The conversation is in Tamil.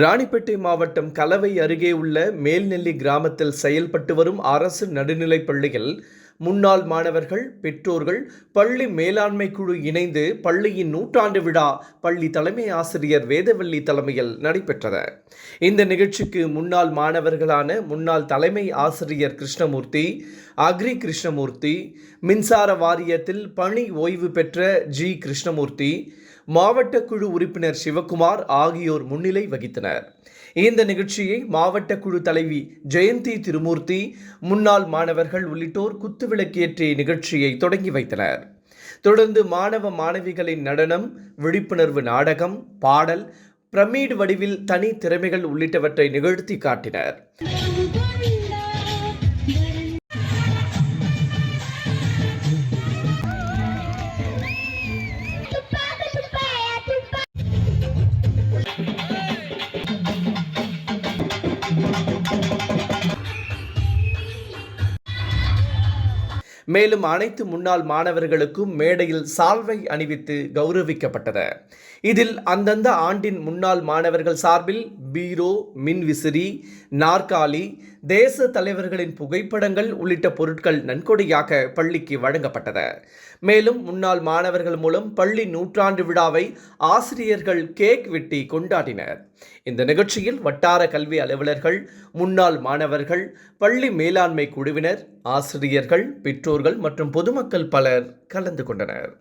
ராணிப்பேட்டை மாவட்டம் கலவை அருகே உள்ள மேல்நெல்லி கிராமத்தில் செயல்பட்டு வரும் அரசு நடுநிலைப் பள்ளியில் முன்னாள் மாணவர்கள் பெற்றோர்கள் பள்ளி மேலாண்மை குழு இணைந்து பள்ளியின் நூற்றாண்டு விழா பள்ளி தலைமை ஆசிரியர் வேதவல்லி தலைமையில் நடைபெற்றது. இந்த நிகழ்ச்சிக்கு முன்னாள் மாணவர்களான முன்னாள் தலைமை ஆசிரியர் கிருஷ்ணமூர்த்தி அக்ரி கிருஷ்ணமூர்த்தி மின்சார வாரியத்தில் பணி ஓய்வு பெற்ற ஜி கிருஷ்ணமூர்த்தி மாவட்ட குழு உறுப்பினர் சிவகுமார் ஆகியோர் முன்னிலை வகித்தனர். இந்த நிகழ்ச்சியை மாவட்ட குழு தலைவி ஜெயந்தி திருமூர்த்தி முன்னாள் மாணவர்கள் உள்ளிட்டோர் குத்துவிளக்கேற்றிய நிகழ்ச்சியை தொடங்கி வைத்தனர். தொடர்ந்து மாணவ மாணவிகளின் நடனம் விழிப்புணர்வு நாடகம் பாடல் பிரமீடு வடிவில் தனி திறமைகள் உள்ளிட்டவற்றை நிகழ்த்தி காட்டினர். மேலும் அனைத்து முன்னாள் மாணவர்களுக்கும் மேடையில் சால்வை அணிவித்து கௌரவிக்கப்பட்டது. இதில் அந்தந்த ஆண்டின் முன்னாள் மாணவர்கள் சார்பில் பீரோ மின்விசிறி நாற்காலி தேச தலைவர்களின் புகைப்படங்கள் உள்ளிட்ட பொருட்கள் நன்கொடையாக பள்ளிக்கு வழங்கப்பட்டது மேலும் முன்னாள் மாணவர்கள் மூலம் பள்ளி நூற்றாண்டு விழாவை ஆசிரியர்கள் கேக் வெட்டி கொண்டாடினர். இந்த நிகழ்ச்சியில் வட்டார கல்வி அலுவலர்கள் முன்னாள் மாணவர்கள் பள்ளி மேலாண்மை குழுவினர் ஆசிரியர்கள் பெற்றோர்கள் மற்றும் பொதுமக்கள் பலர் கலந்து கொண்டனர்.